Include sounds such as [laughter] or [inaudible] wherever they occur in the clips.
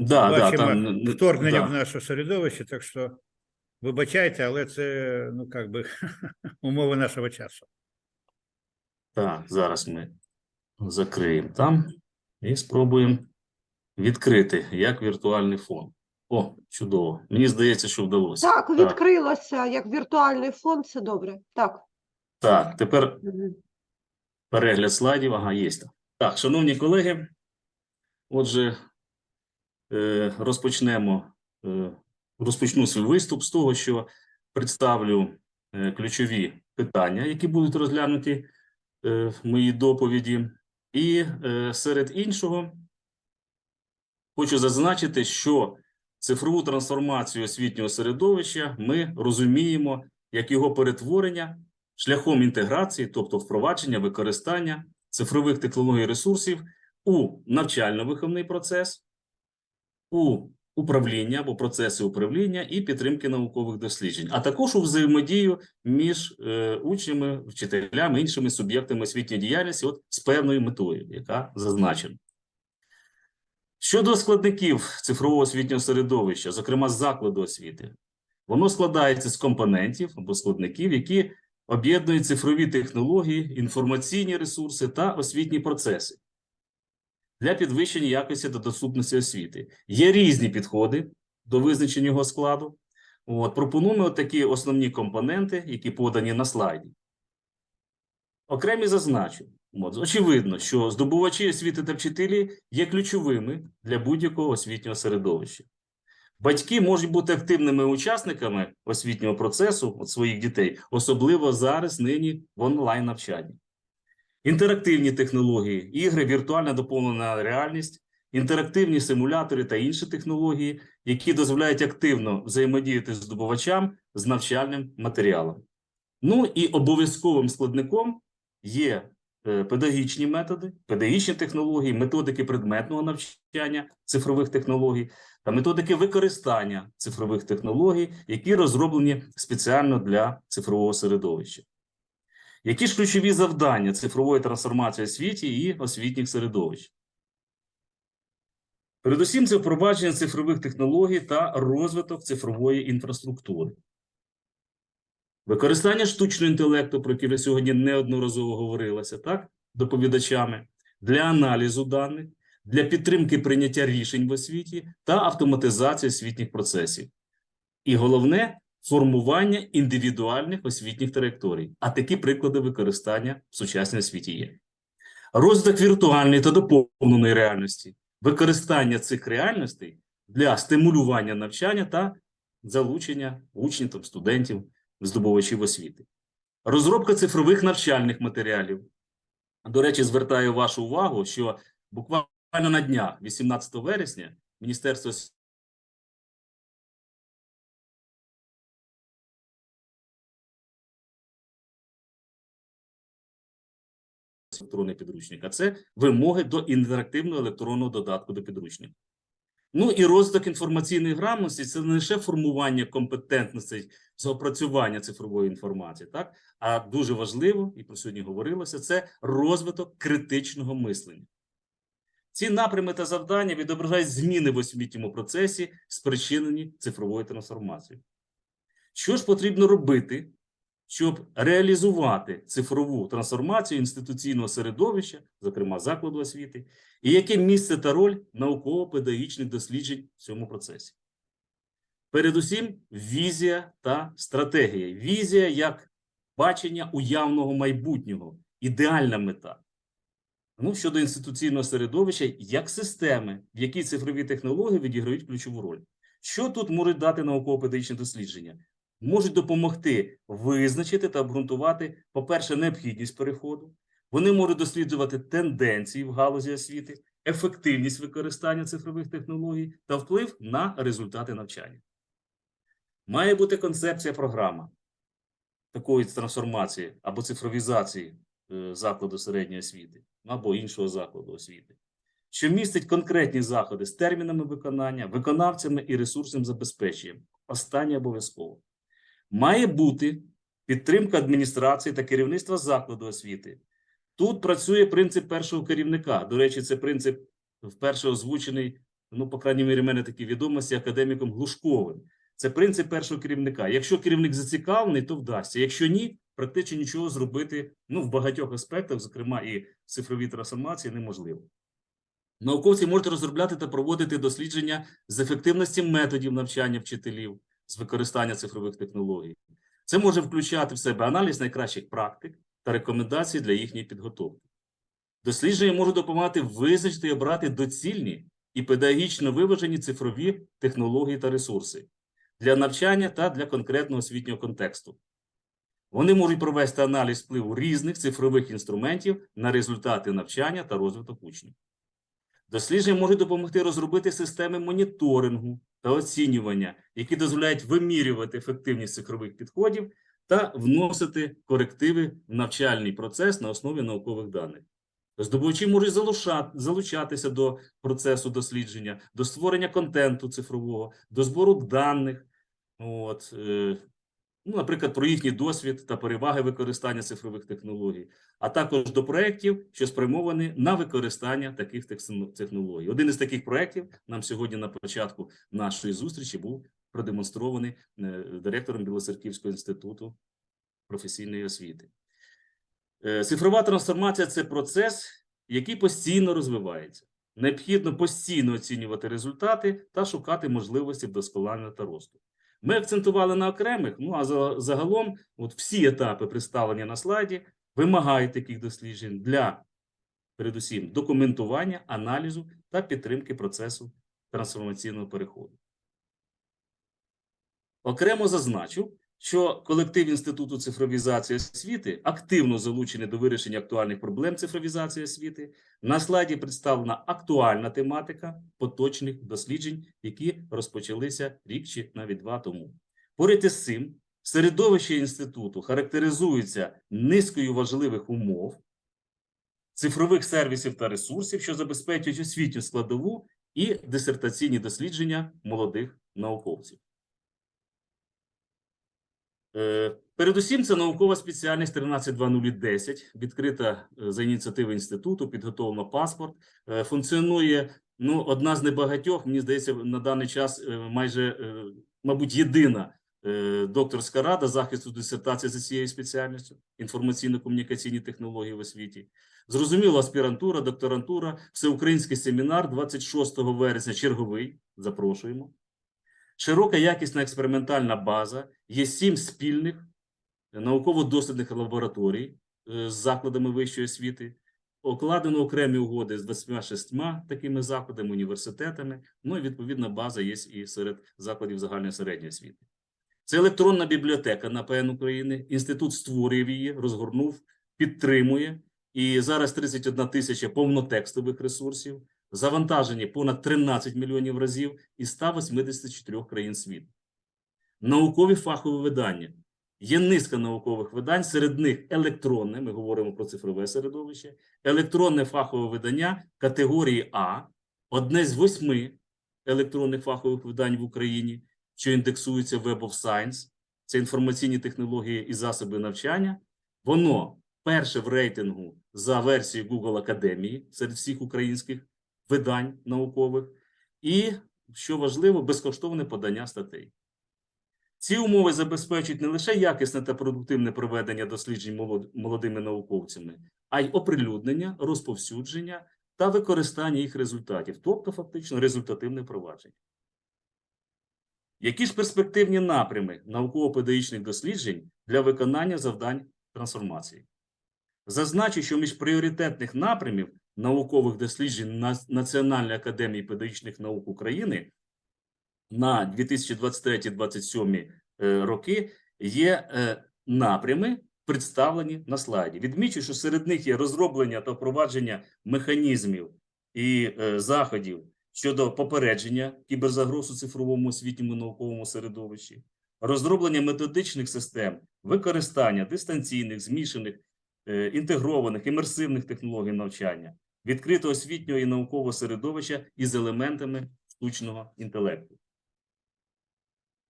Да, да, там, вторгнення да. в наше середовище, так що вибачайте, але це ну як би [laughs] умови нашого часу. Так, зараз ми закриємо там і спробуємо відкрити як віртуальний фон. О, чудово. Мені здається, що вдалося. Так, відкрилося як віртуальний фон, це добре. Так. Так, тепер перегляд слайдів. Ага, є. Так, шановні колеги, отже, розпочнемо, е, розпочну свій виступ з того, що представлю е, ключові питання, які будуть розглянуті е, в моїй доповіді. І е, серед іншого хочу зазначити, що цифрову трансформацію освітнього середовища ми розуміємо як його перетворення шляхом інтеграції, тобто впровадження використання цифрових технологій ресурсів у навчально-виховний процес, у управління або процеси управління і підтримки наукових досліджень, а також у взаємодію між е, учнями, вчителями, іншими суб'єктами освітньої діяльності, от з певною метою, яка зазначена. Щодо складників цифрового освітнього середовища, зокрема закладу освіти, воно складається з компонентів або складників, які об'єднують цифрові технології, інформаційні ресурси та освітні процеси для підвищення якості та доступності освіти. Є різні підходи до визначення його складу. От, пропонуємо такі основні компоненти, які подані на слайді. Окремі зазначу. От, очевидно, що здобувачі освіти та вчителі є ключовими для будь-якого освітнього середовища. Батьки можуть бути активними учасниками освітнього процесу от своїх дітей, особливо зараз нині в онлайн навчанні. Інтерактивні технології, ігри, віртуальна доповнена реальність, інтерактивні симулятори та інші технології, які дозволяють активно взаємодіяти з здобувачам з навчальним матеріалом. Ну і обов'язковим складником є е, педагогічні методи, педагогічні технології, методики предметного навчання цифрових технологій та методики використання цифрових технологій, які розроблені спеціально для цифрового середовища. Які ж ключові завдання цифрової трансформації освіті і освітніх середовищ? Передусім, це впровадження цифрових технологій та розвиток цифрової інфраструктури. Використання штучного інтелекту, про яке сьогодні неодноразово говорилося, так, доповідачами, для аналізу даних, для підтримки прийняття рішень в освіті та автоматизації освітніх процесів. І головне формування індивідуальних освітніх траєкторій. А такі приклади використання в сучасній освіті є. Розвиток віртуальної та доповненої реальності, використання цих реальностей для стимулювання навчання та залучення учнів та студентів, здобувачів освіти. Розробка цифрових навчальних матеріалів. До речі, звертаю вашу увагу, що буквально на днях, 18 вересня, Міністерство електронний підручник, а це вимоги до інтерактивного електронного додатку до підручника. Ну і розвиток інформаційної грамотності це не лише формування компетентностей з опрацювання цифрової інформації, так а дуже важливо, і про сьогодні говорилося, це розвиток критичного мислення. Ці напрями та завдання відображають зміни в освітньому процесі, спричинені цифровою трансформацією. Що ж потрібно робити, щоб реалізувати цифрову трансформацію інституційного середовища, зокрема закладу освіти, і яке місце та роль науково-педагогічних досліджень в цьому процесі? Передусім, візія та стратегія. Візія як бачення уявного майбутнього, ідеальна мета. Ну, щодо інституційного середовища, як системи, в якій цифрові технології відіграють ключову роль. Що тут можуть дати науково-педагогічні дослідження? Можуть допомогти визначити та обґрунтувати, по-перше, необхідність переходу. Вони можуть досліджувати тенденції в галузі освіти, ефективність використання цифрових технологій та вплив на результати навчання. Має бути концепція програма такої трансформації або цифровізації е, закладу середньої освіти або іншого закладу освіти, що містить конкретні заходи з термінами виконання, виконавцями і ресурсним забезпеченням. Останнє обов'язково. Має бути підтримка адміністрації та керівництва закладу освіти. Тут працює принцип першого керівника. До речі, це принцип вперше озвучений ну, по крайній мірі, мене такі відомості академіком Глушковим. Це принцип першого керівника. Якщо керівник зацікавлений, то вдасться. Якщо ні, практично нічого зробити ну, в багатьох аспектах, зокрема і цифровій трансформації, неможливо. Науковці можуть розробляти та проводити дослідження з ефективності методів навчання вчителів з використання цифрових технологій. Це може включати в себе аналіз найкращих практик та рекомендацій для їхньої підготовки. Дослідження можуть допомагати визначити і обрати доцільні і педагогічно виважені цифрові технології та ресурси для навчання та для конкретного освітнього контексту. Вони можуть провести аналіз впливу різних цифрових інструментів на результати навчання та розвиток учнів. Дослідження можуть допомогти розробити системи моніторингу та оцінювання, які дозволяють вимірювати ефективність цифрових підходів та вносити корективи в навчальний процес на основі наукових даних. Здобувачі можуть залучатися до процесу дослідження, до створення контенту цифрового, до збору даних, от, е, ну, наприклад, про їхній досвід та переваги використання цифрових технологій, а також до проєктів, що спрямовані на використання таких технологій. Один із таких проєктів нам сьогодні на початку нашої зустрічі був продемонстрований е, директором Білоцерківського інституту професійної освіти. Е, Цифрова трансформація це процес, який постійно розвивається. Необхідно постійно оцінювати результати та шукати можливості вдосконалення та росту. Ми акцентували на окремих, ну а загалом, от всі етапи представлення на слайді вимагають таких досліджень для, передусім, документування, аналізу та підтримки процесу трансформаційного переходу. Окремо зазначу, що колектив Інституту цифровізації освіти активно залучений до вирішення актуальних проблем цифровізації освіти. На слайді представлена актуальна тематика поточних досліджень, які розпочалися рік чи навіть два тому. Поряд із цим, середовище інституту характеризується низкою важливих умов, цифрових сервісів та ресурсів, що забезпечують освітню складову і дисертаційні дослідження молодих науковців. Е, Передусім, це наукова спеціальність 132010, відкрита е, за ініціативи інституту, підготовлено паспорт. Е, Функціонує ну, одна з небагатьох, мені здається, на даний час майже, мабуть, єдина докторська рада захисту дисертації за цією спеціальністю інформаційно-комунікаційні технології в освіті. Зрозуміло, аспірантура, докторантура, всеукраїнський семінар 26 вересня, черговий, запрошуємо. Широка якісна експериментальна база, є сім спільних науково-дослідних лабораторій е, з закладами вищої освіти, окладено окремі угоди з 26 такими закладами, університетами. Ну і відповідна база є і серед закладів загальної середньої освіти. Це електронна бібліотека НАПН України. Інститут створив її, розгорнув, підтримує. І зараз 31 тисяча повнотекстових ресурсів, завантажені понад 13 мільйонів разів із 184 країн світу. Наукові фахові видання. Є низка наукових видань, серед них електронне, ми говоримо про цифрове середовище, електронне фахове видання категорії А, одне з восьми електронних фахових видань в Україні, що індексується Web of Science, це інформаційні технології і засоби навчання. Воно перше в рейтингу за версією Google Академії серед всіх українських видань наукових, і, що важливо, безкоштовне подання статей. Ці умови забезпечують не лише якісне та продуктивне проведення досліджень молодими науковцями, а й оприлюднення, розповсюдження та використання їх результатів, тобто фактично результативне провадження. Які ж перспективні напрями науково-педагогічних досліджень для виконання завдань трансформації? Зазначу, що між пріоритетних напрямів наукових досліджень Національної академії педагогічних наук України на 2023-2027 е, роки є е, напрями, представлені на слайді. Відмічу, що серед них є розроблення та впровадження механізмів і е, заходів щодо попередження кіберзагроз у цифровому освітньому науковому середовищі, розроблення методичних систем, використання дистанційних, змішаних, е, інтегрованих, імерсивних технологій навчання, відкритого освітнього і наукового середовища із елементами штучного інтелекту.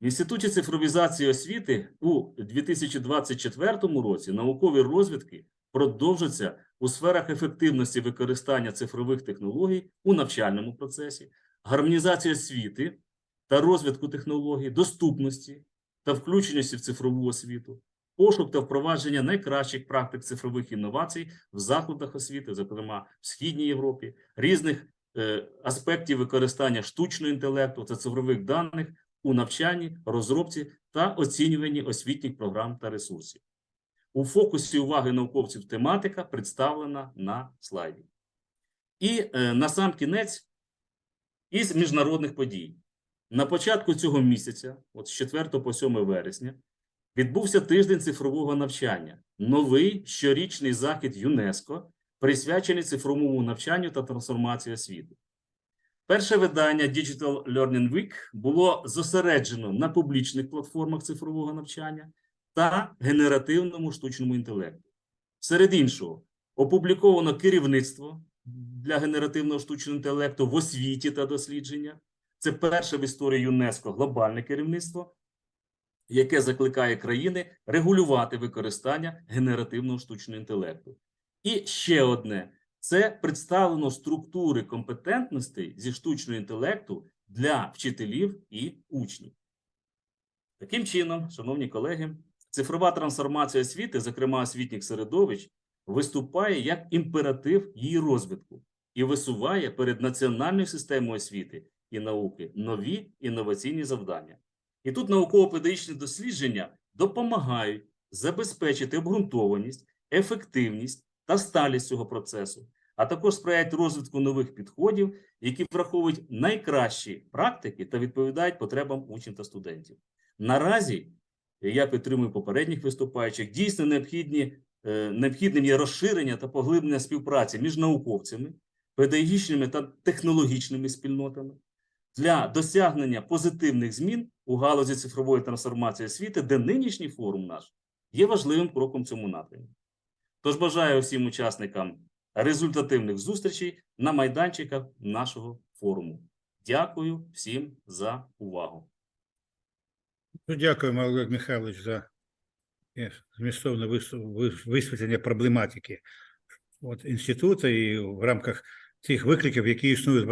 В Інституті цифровізації освіти у 2024 році наукові розвідки продовжаться у сферах ефективності використання цифрових технологій у навчальному процесі, гармонізації освіти та розвитку технологій, доступності та включеності в цифрову освіту, пошук та впровадження найкращих практик цифрових інновацій в закладах освіти, зокрема в Східній Європі, різних е, аспектів використання штучного інтелекту та цифрових даних у навчанні, розробці та оцінюванні освітніх програм та ресурсів. У фокусі уваги науковців тематика представлена на слайді. І е, на сам кінець із міжнародних подій. На початку цього місяця, от з 4 по 7 вересня, відбувся тиждень цифрового навчання, новий щорічний захід ЮНЕСКО, присвячений цифровому навчанню та трансформації освіти. Перше видання Digital Learning Week було зосереджено на публічних платформах цифрового навчання та генеративному штучному інтелекту. Серед іншого, опубліковано керівництво для генеративного штучного інтелекту в освіті та дослідження. Це перше в історії ЮНЕСКО глобальне керівництво, яке закликає країни регулювати використання генеративного штучного інтелекту. І ще одне це представлено структури компетентностей зі штучного інтелекту для вчителів і учнів. Таким чином, шановні колеги, цифрова трансформація освіти, зокрема освітніх середовищ, виступає як імператив її розвитку і висуває перед національною системою освіти і науки нові інноваційні завдання. І тут науково-педагогічні дослідження допомагають забезпечити обґрунтованість, ефективність та сталість цього процесу, а також сприяють розвитку нових підходів, які враховують найкращі практики та відповідають потребам учнів та студентів. Наразі я підтримую попередніх виступаючих. Дійсно необхідні, е, необхідним є розширення та поглиблення співпраці між науковцями, педагогічними та технологічними спільнотами для досягнення позитивних змін у галузі цифрової трансформації освіти, де нинішній форум наш є важливим кроком цьому напрямі. Тож бажаю всім учасникам результативних зустрічей на майданчиках нашого форуму. Дякую всім за увагу. Ну, дякуємо, Олег Михайлович, за е, змістовне вис- вис- висвітлення проблематики от, інституту і в рамках тих викликів, які існують